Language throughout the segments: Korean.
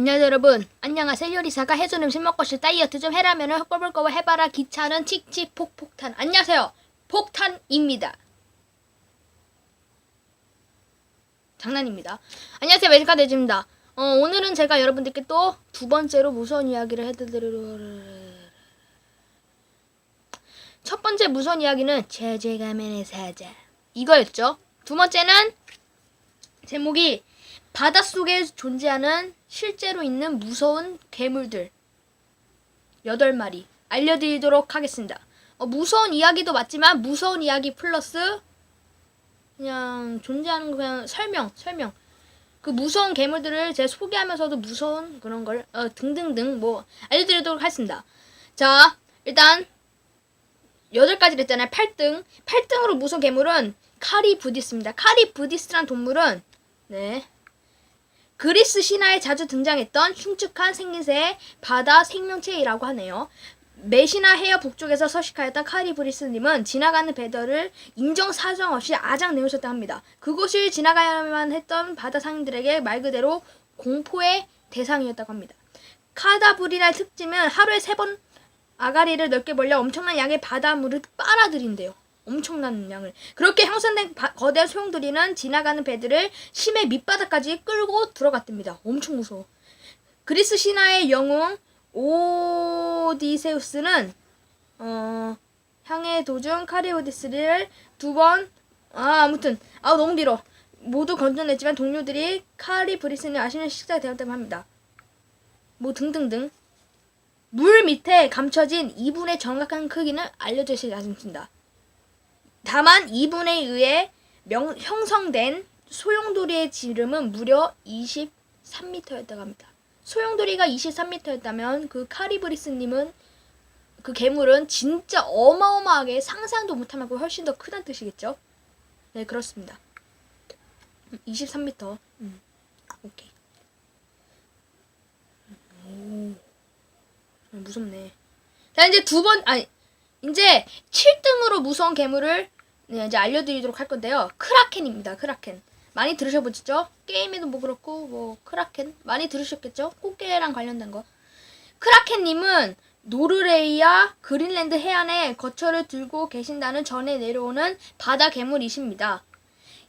안녕하세요 여러분. 안녕하세요. 요리사가 해준 음식 먹고 싶다 다이어트 좀 해라면은 헛벌벌 거워 해봐라. 귀찮은 칙칙 폭폭탄. 안녕하세요. 폭탄입니다. 장난입니다. 안녕하세요. 메디카 대지입니다. 어, 오늘은 제가 여러분들께 또 두 번째로 무서운 이야기를 해드리려 첫 번째 무서운 이야기는 제재가면의 사자. 이거였죠. 두 번째는 제목이 바닷속에 존재하는 실제로 있는 무서운 괴물들 8마리 알려드리도록 하겠습니다. 어, 무서운 이야기도 맞지만 무서운 이야기 플러스 그냥 존재하는 거 그냥 설명, 설명. 그 무서운 괴물들을 제가 소개하면서도 무서운 그런 걸 어, 등등등 뭐 알려드리도록 하겠습니다. 자, 일단 8가지를 했잖아요. 8등. 8등으로 무서운 괴물은 카리부디스입니다. 카리부디스란 동물은 네. 그리스 신화에 자주 등장했던 흉측한 생김새의 바다 생명체이라고 하네요. 메시나 해협 북쪽에서 서식하였던 카리브리스님은 지나가는 배들을 인정 사정 없이 아작 내오셨다 합니다. 그곳을 지나가야만 했던 바다 상인들에게 말 그대로 공포의 대상이었다고 합니다. 카다브리라의 특징은 하루에 세 번 아가리를 넓게 벌려 엄청난 양의 바닷물을 빨아들인대요. 엄청난 양을. 그렇게 형성된 바- 거대한 소용돌이는 지나가는 배들을 심해 밑바닥까지 끌고 들어갔답니다. 엄청 무서워. 그리스 신화의 영웅 오디세우스는 어, 향해 도중 카리오디스를 두번 아, 아무튼 아 너무 길어. 모두 건져냈지만 동료들이 카리 브리스는 아시는 식사가 되었다고 합니다. 뭐 등등등. 물 밑에 감춰진 이분의 정확한 크기는 알려주시지 않습니다. 다만 이분에 의해 명, 형성된 소용돌이의 지름은 무려 23m였다고 합니다. 소용돌이가 23m였다면 그 카리브리스님은 그 괴물은 진짜 어마어마하게 상상도 못할 만큼 훨씬 더 크다는 뜻이겠죠? 네 그렇습니다. 23m. 음, 오케이. 오, 좀 무섭네. 자 이제 두 번 아니 이제 7등으로 무서운 괴물을 네, 이제 알려드리도록 할 건데요. 크라켄입니다. 크라켄. 많이 들으셔보셨죠? 게임에도 뭐 그렇고 뭐 크라켄 많이 들으셨겠죠? 꽃게랑 관련된 거. 크라켄님은 노르웨이와 그린랜드 해안에 거처를 들고 계신다는 전에 내려오는 바다 괴물이십니다.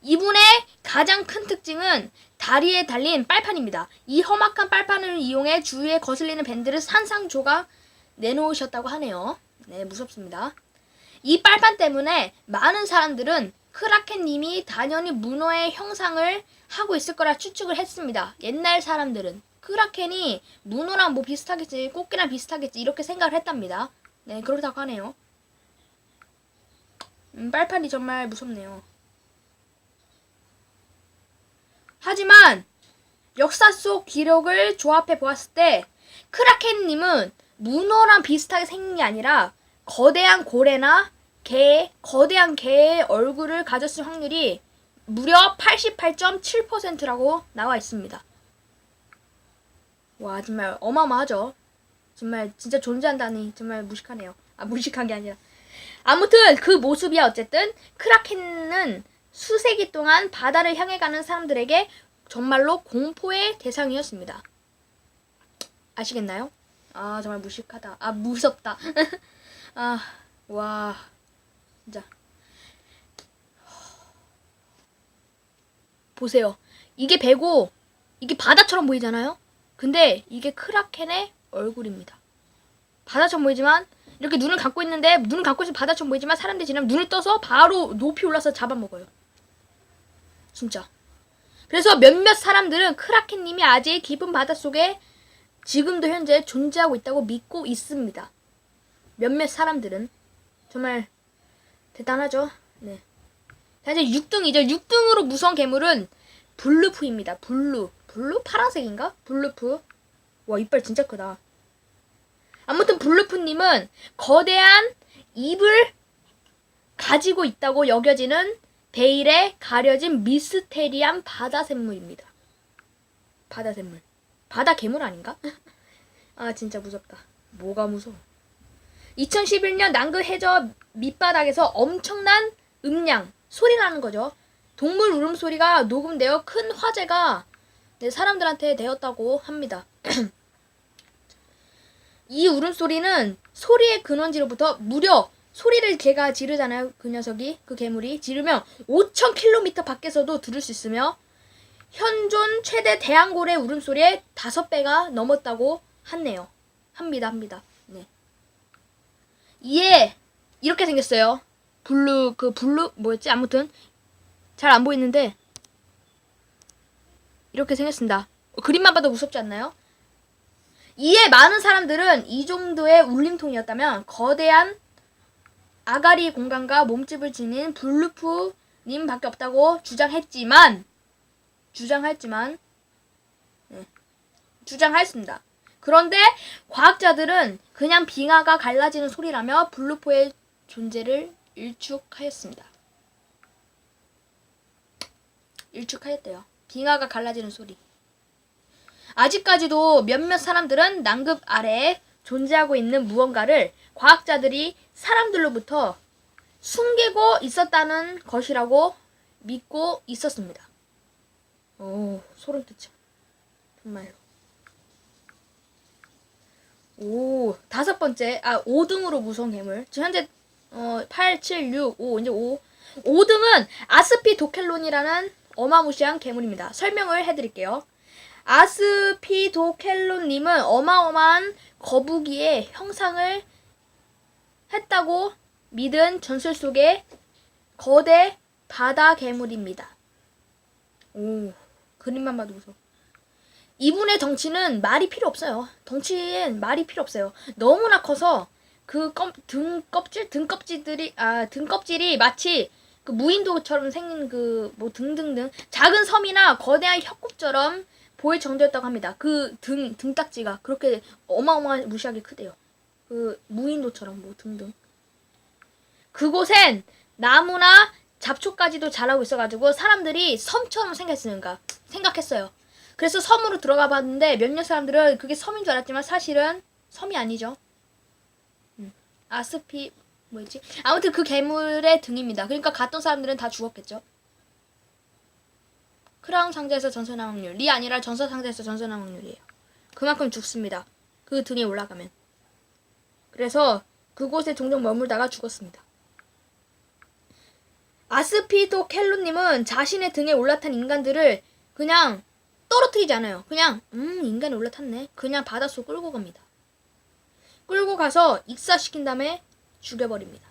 이분의 가장 큰 특징은 다리에 달린 빨판입니다. 이 험악한 빨판을 이용해 주위에 거슬리는 밴드를 산상 조각 내놓으셨다고 하네요. 네, 무섭습니다. 이 빨판 때문에 많은 사람들은 크라켄님이 단연히 문어의 형상을 하고 있을 거라 추측을 했습니다. 옛날 사람들은 크라켄이 문어랑 뭐 비슷하겠지, 꽃게랑 비슷하겠지 이렇게 생각을 했답니다. 네, 그렇다고 하네요. 음, 빨판이 정말 무섭네요. 하지만 역사 속 기록을 조합해 보았을 때 크라켄님은 문어랑 비슷하게 생긴 게 아니라 거대한 고래나 개, 거대한 개의 얼굴을 가졌을 확률이 무려 88.7%라고 나와 있습니다. 와, 정말 어마어마하죠? 정말 진짜 존재한다니 정말 무식하네요. 아, 무식한 게 아니라. 아무튼 그 모습이야 어쨌든 크라켄은 수세기 동안 바다를 향해 가는 사람들에게 정말로 공포의 대상이었습니다. 아시겠나요? 아, 정말 무식하다. 아, 무섭다. 아, 와. 진짜. 보세요. 이게 배고, 이게 바다처럼 보이잖아요? 근데 이게 크라켄의 얼굴입니다. 바다처럼 보이지만, 이렇게 눈을 감고 있는데, 눈을 감고 있으면 바다처럼 보이지만, 사람들이 지나면 눈을 떠서 바로 높이 올라서 잡아먹어요. 진짜. 그래서 몇몇 사람들은 크라켄님이 아직 깊은 바닷속에 지금도 현재 존재하고 있다고 믿고 있습니다. 몇몇 사람들은 정말 대단하죠. 네. 자 이제 6등이죠. 6등으로 무서운 괴물은 블루프입니다. 블루. 블루? 파란색인가? 블루프. 와 이빨 진짜 크다. 아무튼 블루프님은 거대한 입을 가지고 있다고 여겨지는 베일에 가려진 미스테리한 바다 샘물입니다. 바다 샘물. 바다 괴물 아닌가? 아 진짜 무섭다. 뭐가 무서워? 2011년 남극 해저 밑바닥에서 엄청난 음량 소리 나는 거죠. 동물 울음소리가 녹음되어 큰 화재가 네, 사람들한테 되었다고 합니다. 이 울음소리는 소리의 근원지로부터 무려 소리를 걔가 지르잖아요. 그 녀석이 그 괴물이 지르면 5,000km 밖에서도 들을 수 있으며 현존 최대 대왕고래 울음소리의 5배가 넘었다고 하네요. 합니다. 합니다. 네. 이에 이렇게 생겼어요. 블루 그 블루 뭐였지? 아무튼 잘 안 보이는데 이렇게 생겼습니다. 어, 그림만 봐도 무섭지 않나요? 이에 많은 사람들은 이 정도의 울림통이었다면 거대한 아가리 공간과 몸집을 지닌 블루프님 밖에 없다고 주장했지만 주장했지만 네, 주장했습니다. 그런데 과학자들은 그냥 빙하가 갈라지는 소리라며 블루포의 존재를 일축하였습니다. 일축하였대요. 빙하가 갈라지는 소리. 아직까지도 몇몇 사람들은 남극 아래에 존재하고 있는 무언가를 과학자들이 사람들로부터 숨기고 있었다는 것이라고 믿고 있었습니다. 오, 소름 끼쳐. 정말로. 오, 다섯 번째, 아, 5등으로 무서운 괴물. 현재, 어, 8, 7, 6, 5, 이제 5. 5등은 아스피 도켈론이라는 어마무시한 괴물입니다. 설명을 해드릴게요. 아스피도켈론님은 어마어마한 거북이의 형상을 했다고 믿은 전설 속의 거대 바다 괴물입니다. 오, 그림만 봐도 무서워. 이분의 덩치는 말이 필요 없어요. 덩치엔 말이 필요 없어요. 너무나 커서 그등 껍질 등 껍질들이 아 등 껍질이 마치 그 무인도처럼 생긴 그 뭐 등등등 작은 섬이나 거대한 혀꼽처럼 보일 정도였다고 합니다. 그 등 등딱지가 그렇게 어마어마한 무시하게 크대요. 그 무인도처럼 뭐 등등. 그곳엔 나무나 잡초까지도 자라고 있어가지고 사람들이 섬처럼 생겼으니까 생각했어요. 그래서 섬으로 들어가 봤는데 몇몇 사람들은 그게 섬인 줄 알았지만 사실은 섬이 아니죠. 음. 아스피 뭐였지? 아무튼 그 괴물의 등입니다. 그러니까 갔던 사람들은 다 죽었겠죠. 크라운 상자에서 전선한 확률이 아니라 전선 상자에서 전선한 확률이에요. 그만큼 죽습니다. 그 등에 올라가면. 그래서 그곳에 종종 머물다가 죽었습니다. 아스피도 켈로님은 자신의 등에 올라탄 인간들을 그냥 떨어뜨리지 않아요. 그냥 음 인간이 올라탔네. 그냥 바닷속 끌고 갑니다. 끌고 가서 익사시킨 다음에 죽여버립니다.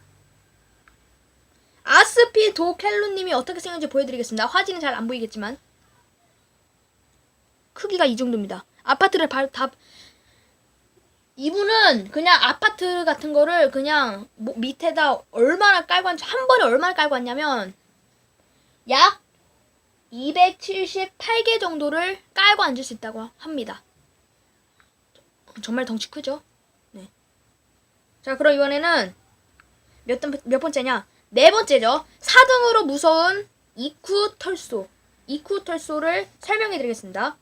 아스피 도 켈로님이 어떻게 생겼는지 보여드리겠습니다. 화질은 잘 안 보이겠지만 크기가 이 정도입니다. 아파트를 바, 다 이분은 그냥 아파트 같은 거를 그냥 뭐 밑에다 얼마나 깔고 왔, 한 번에 얼마나 깔고 왔냐면 약 278개 정도를 깔고 앉을 수 있다고 합니다. 정말 덩치 크죠? 네. 자, 그럼 이번에는 몇, 번- 몇 번째냐? 네 번째죠. 4등으로 무서운 이쿠 털소. 이쿠 털소를 설명해 드리겠습니다.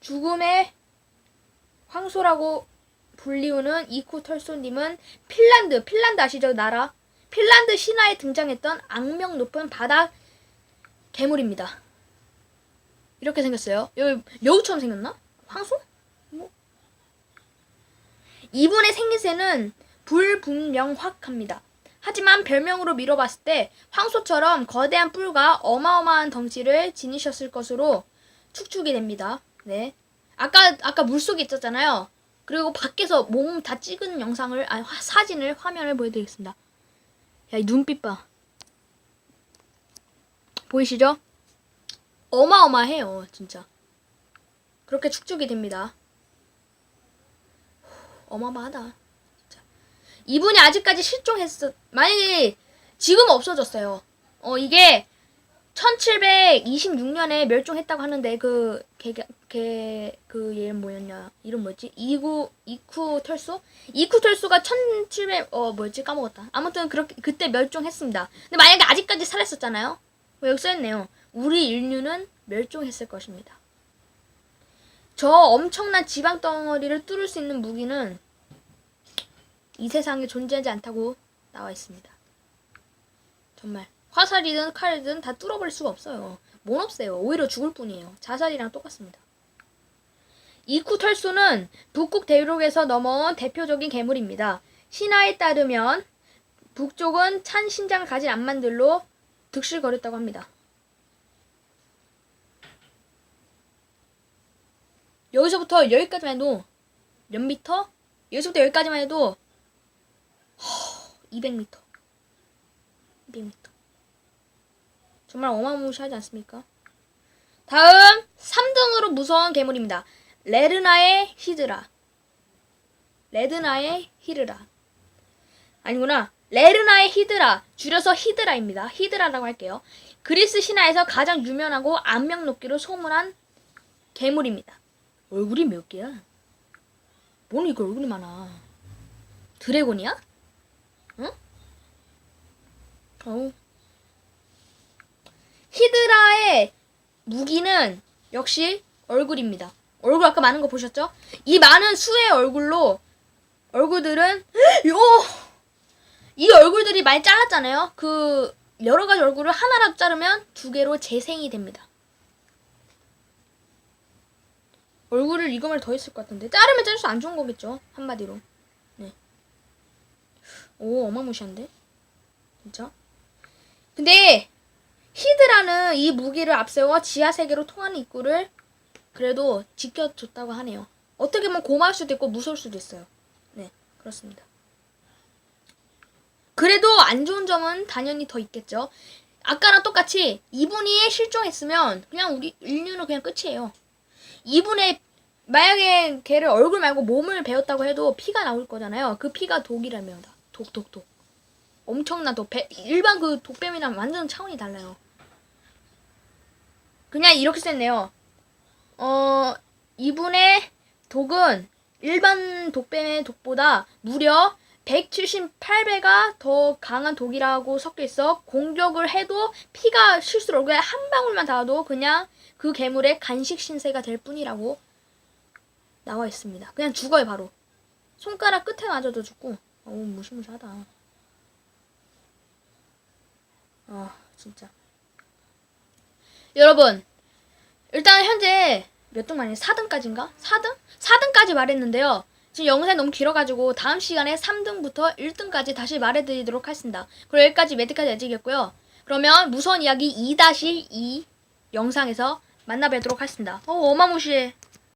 죽음의 황소라고 불리우는 이쿠 털소님은 핀란드, 핀란드 아시죠? 나라. 핀란드 신화에 등장했던 악명 높은 바다 괴물입니다. 이렇게 생겼어요. 여기 여우처럼 생겼나? 황소? 뭐? 이분의 생김새는 불분명확합니다. 하지만 별명으로 미뤄봤을 때 황소처럼 거대한 뿔과 어마어마한 덩치를 지니셨을 것으로 축축이 됩니다. 네. 아까 아까 물속에 있었잖아요. 그리고 밖에서 몸 다 찍은 영상을 화- 사진을 화면을 보여드리겠습니다. 야, 이 눈빛 봐. 보이시죠? 어마어마해요, 진짜. 그렇게 축축이 됩니다. 어마어마하다. 진짜. 이분이 아직까지 실종했어. 만약에 지금 없어졌어요. 어, 이게 1726년에 멸종했다고 하는데 그 그걔그 얘는 뭐였냐? 이름 뭐였지? 이구 이쿠 털소 이쿠 털소가 1700어 뭐였지? 까먹었다. 아무튼 그렇게 그때 멸종했습니다. 근데 만약에 아직까지 살았었잖아요? 뭐 여기 써있네요. 우리 인류는 멸종했을 것입니다. 저 엄청난 지방 덩어리를 뚫을 수 있는 무기는 이 세상에 존재하지 않다고 나와 있습니다. 정말 화살이든 칼이든 다 뚫어버릴 수가 없어요. 못 없애요. 오히려 죽을 뿐이에요. 자살이랑 똑같습니다. 이쿠털소는 북극 대륙에서 넘어온 대표적인 괴물입니다. 신화에 따르면 북쪽은 찬 신장을 가진 암만들로 득실거렸다고 합니다. 여기서부터 여기까지만 해도 몇 미터? 여기서부터 여기까지만 해도 200m. 200m. 정말 어마무시하지 않습니까? 다음 3등으로 무서운 괴물입니다. 레르나의 히드라. 레드나의 히드라. 아니구나. 레르나의 히드라. 줄여서 히드라입니다. 히드라라고 할게요. 그리스 신화에서 가장 유명하고 안명 높기로 소문한 괴물입니다. 얼굴이 몇 개야? 뭔 이거 얼굴이 많아. 드래곤이야? 응? 어우. 히드라의 무기는 역시 얼굴입니다. 얼굴 아까 많은 거 보셨죠? 이 많은 수의 얼굴로 얼굴들은 요! 이 얼굴들이 많이 잘랐잖아요. 그 여러 가지 얼굴을 하나라도 자르면 두 개로 재생이 됩니다. 얼굴을 이거만 더 있을 것 같은데 자르면 자를수록 안 좋은 거겠죠 한마디로 네. 오 어마무시한데 진짜 근데 히드라는 이 무기를 앞세워 지하 세계로 통하는 입구를 그래도 지켜줬다고 하네요 어떻게 보면 고마울 수도 있고 무서울 수도 있어요 네 그렇습니다 그래도 안 좋은 점은 당연히 더 있겠죠 아까랑 똑같이 이분이 실종했으면 그냥 우리 인류는 그냥 끝이에요 이분의 만약에 걔를 얼굴 말고 몸을 베었다고 해도 피가 나올 거잖아요. 그 피가 독이라면 독, 독, 독. 엄청난 독. 배, 일반 그 독뱀이랑 완전 차원이 달라요. 그냥 이렇게 썼네요. 어, 이분의 독은 일반 독뱀의 독보다 무려 178배가 더 강한 독이라고 섞여 있어 공격을 해도 피가 실수로 얼굴에 한 방울만 닿아도 그냥 그 괴물의 간식 신세가 될 뿐이라고 나와 있습니다. 그냥 죽어요 바로. 손가락 끝에 맞아도 죽고. 어우 무시무시하다. 아 진짜. 여러분 일단 현재 몇 등 만에 4등까지인가? 4등? 4등까지 말했는데요. 지금 영상이 너무 길어가지고 다음 시간에 3등부터 1등까지 다시 말해드리도록 하겠습니다. 그리고 여기까지 매트까지 해드리겠고요. 그러면 무서운 이야기 2-2 영상에서 만나뵙도록 하겠습니다. 어 어마무시해.